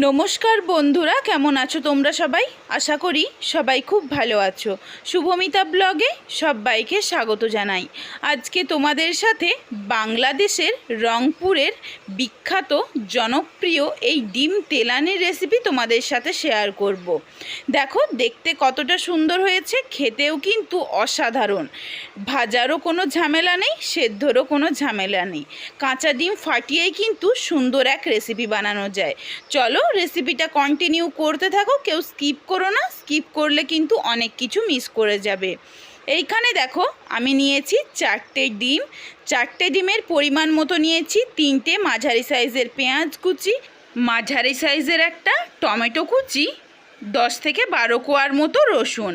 নমস্কার বন্ধুরা, কেমন আছো তোমরা সবাই? আশা করি সবাই খুব ভালো আছো। শুভমিতা ব্লগে সবাইকে স্বাগত জানাই। আজকে তোমাদের সাথে বাংলাদেশের রংপুরের বিখ্যাত, জনপ্রিয় এই ডিম তেলানির রেসিপি তোমাদের সাথে শেয়ার করব। দেখো, দেখতে কতটা সুন্দর হয়েছে, খেতেও কিন্তু অসাধারণ। ভাজারও কোনো ঝামেলা নেই, সেদ্ধরও কোনো ঝামেলা নেই। কাঁচা ডিম ফাটিয়েই কিন্তু সুন্দর এক রেসিপি বানানো যায়। চলো রেসিপিটা কন্টিনিউ করতে থাকো, কেউ স্কিপ করো না স্কিপ করলে কিন্তু অনেক কিছু মিস করে যাবে। এইখানে দেখো, আমি নিয়েছি চারটে ডিম, চারটে ডিমের পরিমাণ মতো নিয়েছি, তিনটে মাঝারি সাইজের পেঁয়াজ কুচি, মাঝারি সাইজের একটা টমেটো কুচি, দশ থেকে বারো কোয়ার মতো রসুন।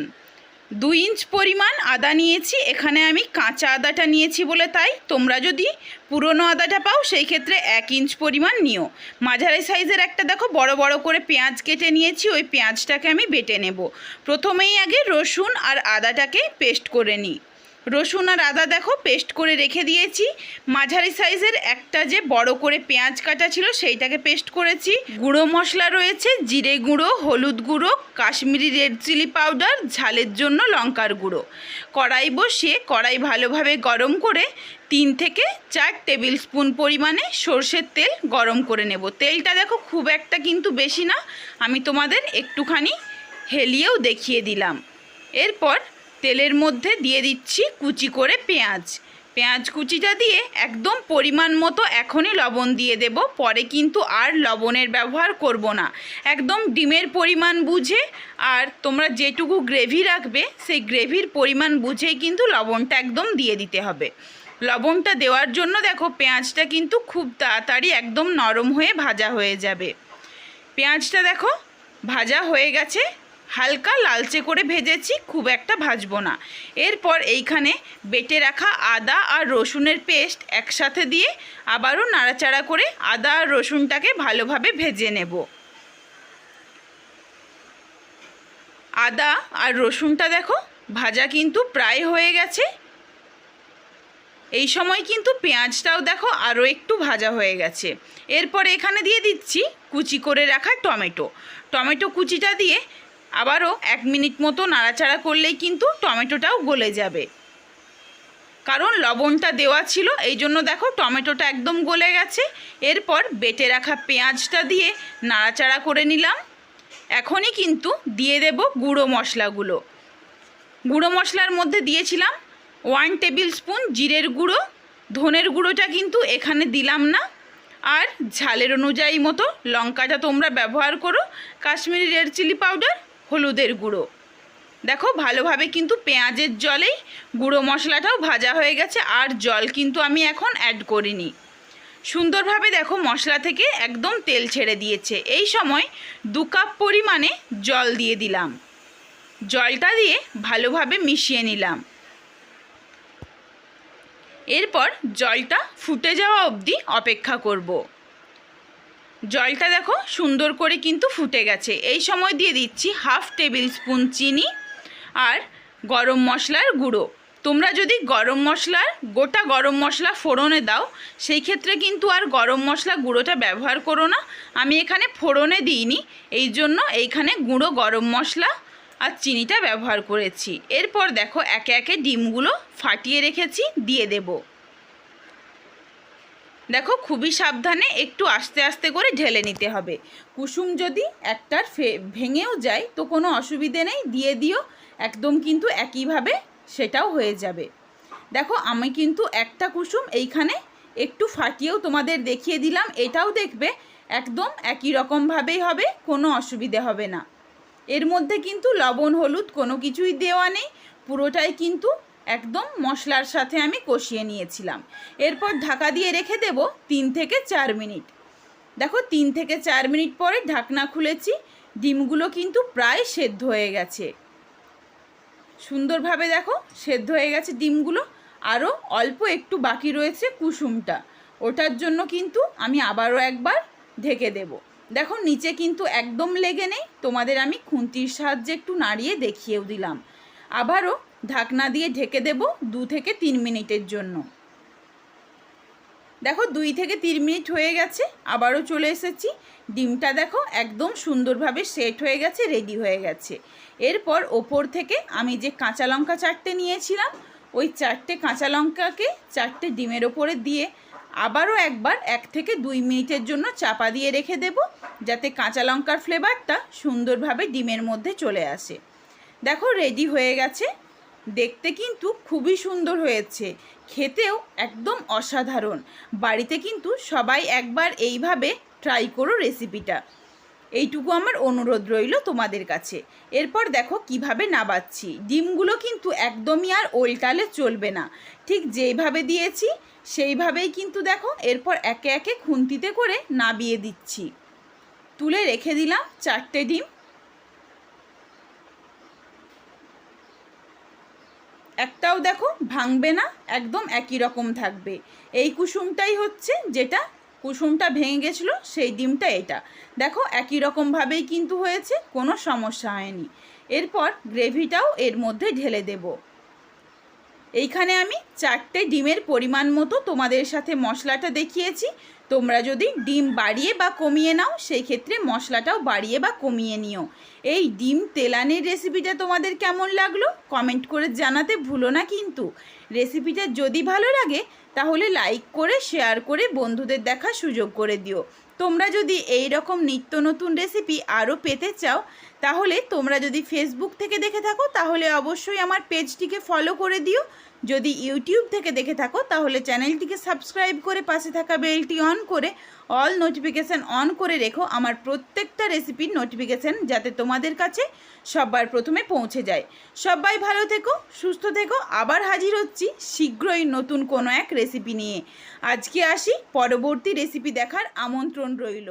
দুই ইঞ্চ পরিমাণ আদা নিয়েছি, এখানে আমি কাঁচা আদাটা নিয়েছি বলে তাই। তোমরা যদি পুরনো আদাটা পাও, সেই ক্ষেত্রে এক ইঞ্চ পরিমাণ নিও। মাঝারি সাইজের একটা দেখো, বড় বড় করে পেঁয়াজ কেটে নিয়েছি, ওই পেঁয়াজটাকে আমি বেটে নেব। প্রথমেই আগে রসুন আর আদাটাকে পেস্ট করে নিই। রসুন আর আদা দেখো পেস্ট করে রেখে দিয়েছি। মাঝারি সাইজের একটা যে বড় করে পেঁয়াজ কাটা ছিল সেইটাকে পেস্ট করেছি। গুঁড়ো মশলা রয়েছে, জিরে গুঁড়ো, হলুদ গুঁড়ো, কাশ্মীরি রেড চিলি পাউডার ঝালের জন্য লঙ্কার গুঁড়ো। কড়াই বসিয়ে কড়াই ভালোভাবে গরম করে তিন থেকে চার টেবিল স্পুন পরিমাণে সর্ষের তেল গরম করে নেব। তেলটা দেখো খুব একটা কিন্তু বেশি না, আমি তোমাদের একটুখানি হেলিয়েও দেখিয়ে দিলাম। এরপর তেলের মধ্যে দিয়ে দিচ্ছি কুচি করে পেঁয়াজ। পেঁয়াজ কুচিটা দিয়ে একদম পরিমাণ মতো এখনই লবণ দিয়ে দেব। পরে কিন্তু আর লবণের ব্যবহার করব না। একদম ডিমের পরিমাণ বুঝে আর তোমরা যেটুকু গ্রেভি রাখবে, সেই গ্রেভির পরিমাণ বুঝেই কিন্তু লবণটা একদম দিয়ে দিতে হবে। লবণটা দেওয়ার জন্য দেখো পেঁয়াজটা কিন্তু খুব তাড়াতাড়ি একদম নরম হয়ে ভাজা হয়ে যাবে। পেঁয়াজটা দেখো ভাজা হয়ে গেছে। হালকা লালচে করে ভেজেছি, খুব একটা ভাজবো না। এরপর এইখানে বেটে রাখা আদা আর রসুনের পেস্ট একসাথে দিয়ে আবারও নাড়াচাড়া করে আদা আর রসুনটাকে ভালোভাবে ভেজে নেব। আদা আর রসুনটা দেখো, ভাজা কিন্তু প্রায় হয়ে গেছে। এই সময় কিন্তু পেঁয়াজটাও দেখো আরও একটু ভাজা হয়ে গেছে। এরপর এখানে দিয়ে দিচ্ছি কুচি করে রাখা টমেটো। টমেটো কুচিটা দিয়ে আবারও এক মিনিট মতো নাড়াচাড়া করলেই কিন্তু টমেটোটাও গলে যাবে। কারণ লবণটা দেওয়া ছিল, এই জন্য দেখো টমেটোটা একদম গলে গেছে। এরপর বেটে রাখা পেঁয়াজটা দিয়ে নাড়াচাড়া করে নিলাম। এখনই কিন্তু দিয়ে দেব গুঁড়ো মশলাগুলো। গুঁড়ো মশলার মধ্যে দিয়েছিলাম ওয়ান টেবিল স্পুন জিরের গুঁড়ো। ধনের গুঁড়োটা কিন্তু এখানে দিলাম না। আর ঝালের অনুযায়ী মতো লঙ্কাটা তোমরা ব্যবহার করো। কাশ্মীরি রেড চিলি পাউডার হলুদের গুঁড়ো। দেখো, ভালোভাবে কিন্তু পেঁয়াজের জলেই গুঁড়ো মশলাটাও ভাজা হয়ে গেছে, আর জল কিন্তু আমি এখন অ্যাড করিনি। সুন্দরভাবে দেখো, মশলা থেকে একদম তেল ছেড়ে দিয়েছে। এই সময় দু কাপ পরিমাণে জল দিয়ে দিলাম। জলটা দিয়ে ভালোভাবে মিশিয়ে নিলাম। এরপর জলটা ফুটে যাওয়া অবধি অপেক্ষা করব। জলটা দেখো সুন্দর করে কিন্তু ফুটে গেছে। এই সময় দিয়ে দিচ্ছি হাফ টেবিল স্পুন চিনি আর গরম মশলার গুঁড়ো। তোমরা যদি গরম মশলার, গোটা গরম মশলা ফোড়নে দাও, সেই ক্ষেত্রে কিন্তু আর গরম মশলা গুঁড়োটা ব্যবহার করো না। আমি এখানে ফোড়নে দিইনি, এই জন্য এইখানে গুঁড়ো গরম মশলা আর চিনিটা ব্যবহার করেছি। এরপর দেখো একে একে ডিমগুলো ফাটিয়ে রেখেছি, দিয়ে দেবো। দেখো, খুবই সাবধানে একটু আস্তে আস্তে করে ঢেলে নিতে হবে। কুসুম যদি একটার ভেঙেও যায়, তো কোনো অসুবিধে নেই, দিয়ে দিও। একদম কিন্তু একইভাবে সেটাও হয়ে যাবে। দেখো, আমি কিন্তু একটা কুসুম এইখানে একটু ফাটিয়েও তোমাদের দেখিয়ে দিলাম, এটাও দেখবে একদম একই রকমভাবেই হবে, কোনো অসুবিধে হবে না। এর মধ্যে কিন্তু লবণ, হলুদ কোনো কিছুই দেওয়া নেই, পুরোটাই কিন্তু একদম মশলার সাথে আমি কষিয়ে নিয়েছিলাম। এরপর ঢাকা দিয়ে রেখে দেব তিন থেকে চার মিনিট। দেখো, তিন থেকে চার মিনিট পরে ঢাকনা খুলেছি, ডিমগুলো কিন্তু প্রায় সেদ্ধ হয়ে গেছে। সুন্দরভাবে দেখো, সেদ্ধ হয়ে গেছে ডিমগুলো। আরও অল্প একটু বাকি রয়েছে কুসুমটা। ওটার জন্য কিন্তু আমি আবারও একবার ঢেকে দেব। দেখো, নিচে কিন্তু একদম লেগে নেই। তোমাদের আমি খুন্তির সাহায্যে একটু নাড়িয়ে দেখিয়েও দিলাম। আবারও ঢাকনা দিয়ে ঢেকে দেব দু থেকে তিন মিনিটের জন্য। দেখো দুই থেকে তিন মিনিট হয়ে গেছে, আবারও চলে এসেছি। ডিমটা দেখো একদম সুন্দরভাবে সেট হয়ে গেছে, রেডি হয়ে গেছে। এরপর ওপর থেকে আমি যে কাঁচা লঙ্কা চারটে নিয়েছিলাম, ওই চারটে কাঁচা লঙ্কাকে চারটে ডিমের ওপরে দিয়ে আবারও একবার এক থেকে দুই মিনিটের জন্য চাপা দিয়ে রেখে দেব, যাতে কাঁচা লঙ্কার ফ্লেভারটা সুন্দরভাবে ডিমের মধ্যে চলে আসে। দেখো রেডি হয়ে গেছে। দেখতে কিন্তু খুবই সুন্দর হয়েছে। খেতেও একদম অসাধারণ। বাড়িতে কিন্তু সবাই একবার এইভাবে ট্রাই করো রেসিপিটা এইটুকু আমার অনুরোধ রইল তোমাদের কাছে। এরপর দেখো কীভাবে নাবাচ্ছি। ডিমগুলো কিন্তু একদমই আর ওল্টালে চলবে না। ঠিক যেইভাবে দিয়েছি, সেইভাবেই কিন্তু দেখো, এরপর একে একে খুন্তিতে করে নাবিয়ে দিচ্ছি। তুলে রেখে দিলাম চারটে ডিম। একটাও দেখো ভাঙবে না, একদম একই রকম থাকবে। এই কুসুমটাই হচ্ছে যেটা কুসুমটা ভেঙে গেছিল, সেই ডিমটা এটা। দেখো একই রকমভাবেই কিন্তু হয়েছে, কোনো সমস্যা হয়নি। এরপর গ্রেভিটাও এর মধ্যে ঢেলে দেব। এইখানে আমি চারটে ডিমের পরিমাণ মতো তোমাদের সাথে মশলাটা দেখিয়েছি। তোমরা যদি ডিম বাড়িয়ে বা কমিয়ে নাও, সেই ক্ষেত্রে মশলাটাও বাড়িয়ে বা কমিয়ে নিও। এই ডিম তেলানির রেসিপিটা তোমাদের কেমন লাগল কমেন্ট করে জানাতে ভুলো না কিন্তু। রেসিপিটা যদি ভালো লাগে, তাহলে লাইক করে, শেয়ার করে বন্ধুদের দেখা সুযোগ করে দিও। তোমরা যদি এই রকম নিত্য নতুন রেসিপি আরও পেতে চাও তাহলে তোমরা যদি ফেসবুক থেকে দেখে থাকো, তাহলে অবশ্যই আমার পেজটিকে ফলো করে দিও। যদি ইউটিউব থেকে দেখে থাকো, তাহলে চ্যানেলটিকে সাবস্ক্রাইব করে পাশে থাকা বেলটি অন করে অল নোটিফিকেশান অন করে রেখো। আমার প্রত্যেকটা রেসিপির নোটিফিকেশান যাতে তোমাদের কাছে সবার প্রথমে পৌঁছে যায়। সবাই ভালো থেকো, সুস্থ থেকো। আবার হাজির হচ্ছি শীঘ্রই নতুন কোনো এক রেসিপি নিয়ে। আজকে আসি, পরবর্তী রেসিপি দেখার আমন্ত্রণ রইল।